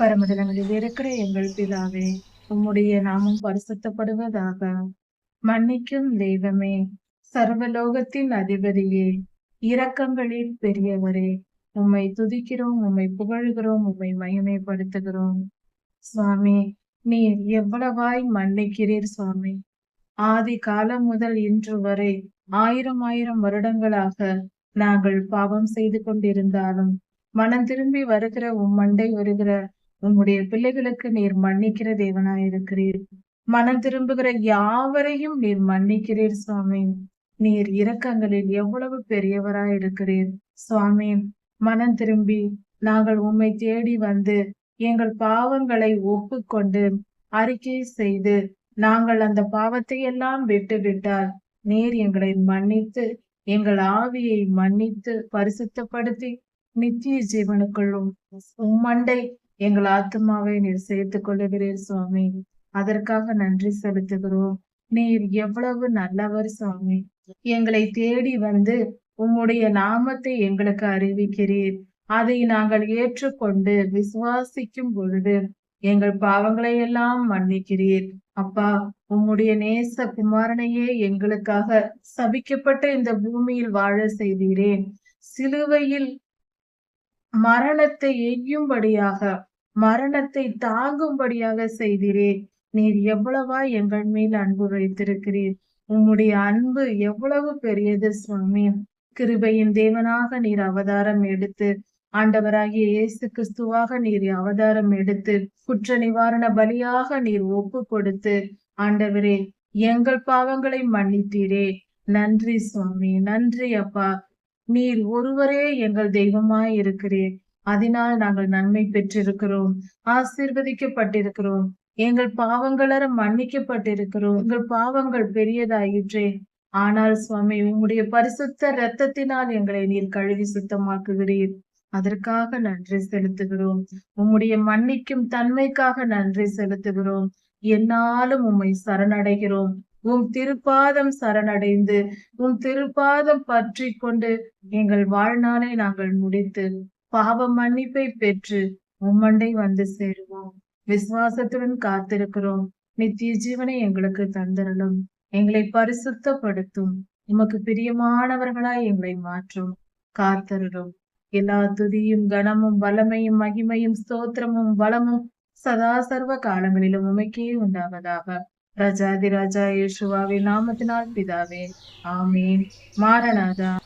பரமதனங்களில் இருக்கிற எங்கள் பிதாவே உம்முடைய நாமம் பரிசுத்தப்படுவதாக மன்னிக்கும் தெய்வமே சர்வலோகத்தின் அதிபதியே இரக்கங்களில் பெரியவரே உம்மை துதிக்கிறோம் உம்மை புகழ்கிறோம் உம்மை மகிமைப்படுத்துகிறோம். சுவாமி நீர் எவ்வளவாய் மன்னிக்கிறீர் சுவாமி. ஆதி காலம் முதல் இன்று வரை ஆயிரம் ஆயிரம் வருடங்களாக நாங்கள் பாவம் செய்து கொண்டிருந்தாலும் மனம் திரும்பி வருகிற உம்மண்டை வருகிற உங்களுடைய பிள்ளைகளுக்கு நீர் மன்னிக்கிற தேவனாயிருக்கிறீர் மனம் திரும்புகிற யாவரையும் நீர் மன்னிக்கிறீர் சுவாமி. நீர் இரக்கங்களில் எவ்வளவு பெரியவராய் இருக்கிறீர் சுவாமி. மனம் திரும்பி நாங்கள் உம்மை தேடி வந்து எங்கள் பாவங்களை ஒப்புக்கொண்டு அறிக்கை செய்து நாங்கள் அந்த பாவத்தை எல்லாம் விட்டு விட்டால் நீர் எங்களை மன்னித்து எங்கள் ஆவியை மன்னித்து பரிசுத்தப்படுத்தி நித்திய ஜீவனுக்குள்ளும் உம்மண்டை எங்கள் ஆத்மாவை நீர் சேர்த்துக் கொள்ளுகிறீர் சுவாமி. அதற்காக நன்றி செலுத்துகிறோம். நீர் எவ்வளவு நல்லவர் சுவாமி. எங்களை தேடி வந்து உம்முடைய நாமத்தை எங்களுக்கு அறிவிக்கிறீர். அதை நாங்கள் ஏற்றுக்கொண்டு விசுவாசிக்கும் பொழுது எங்கள் பாவங்களை எல்லாம் மன்னிக்கிறீர். அப்பா உம்முடைய நேச குமாரனையே எங்களுக்காக சபிக்கப்பட்ட இந்த பூமியில் வாழ செய்தீரேன். சிலுவையில் மரணத்தை எய்யும்படியாக மரணத்தை தாங்கும்படியாக செய்தீரே. நீர் எவ்வளவா எங்கள் மேல் அன்பு வைத்திருக்கிறீர். உம்முடைய அன்பு எவ்வளவு பெரியது சுவாமி. கிருபையின் தேவனாக நீர் அவதாரம் எடுத்து ஆண்டவராகிய இயேசு கிறிஸ்துவாக நீர் அவதாரம் எடுத்து குற்ற நிவாரண பலியாக நீர் ஒப்பு கொடுத்து ஆண்டவரே எங்கள் பாவங்களை மன்னித்தீரே. நன்றி சுவாமி. நன்றி அப்பா. நீர் ஒருவரே எங்கள் தெய்வமாய் இருக்கிறீர். அதனால் நாங்கள் நன்மை பெற்றிருக்கிறோம் ஆசீர்வதிக்கப்பட்டிருக்கிறோம். எங்கள் பாவங்களர மன்னிக்கப்பட்டிருக்கிறோம். எங்கள் பாவங்கள் பெரியதாயிற்றே. ஆனால் சுவாமி உம்முடைய பரிசுத்த இரத்தத்தினால் எங்களை நீர் கழுவி சுத்தமாக்குகிறீர். அதற்காக நன்றி செலுத்துகிறோம். உம்முடைய மன்னிக்கும் தன்மைக்காக நன்றி செலுத்துகிறோம். என்னாலும் உம்மை சரணடைகிறோம். உம் திருப்பாதம் சரணடைந்து உம் திருப்பாதம் பற்றி கொண்டு எங்கள் வாழ்நாளை நாங்கள் முடித்து பாவ மன்னிப்பை பெற்று உம்மண்டை வந்து சேருவோம். விசுவாசத்துடன் காத்திருக்கிறோம். நித்திய ஜீவனை எங்களுக்கு தந்திரலும் எங்களை பரிசுத்தப்படுத்தும். உமக்கு பிரியமானவர்களாய் எங்களை மாற்றும். காத்தருளும். எல்லா துதியும் கனமும் வல்லமையும் மகிமையும் ஸ்தோத்திரமும் வளமும் சதா சர்வ காலங்களிலும் உமைக்கே உண்டாவதாக. ரஜாதி ராஜா யேசுவாவின் நாமத்தினால் பிதாவே. ஆமீன். மாரநாதா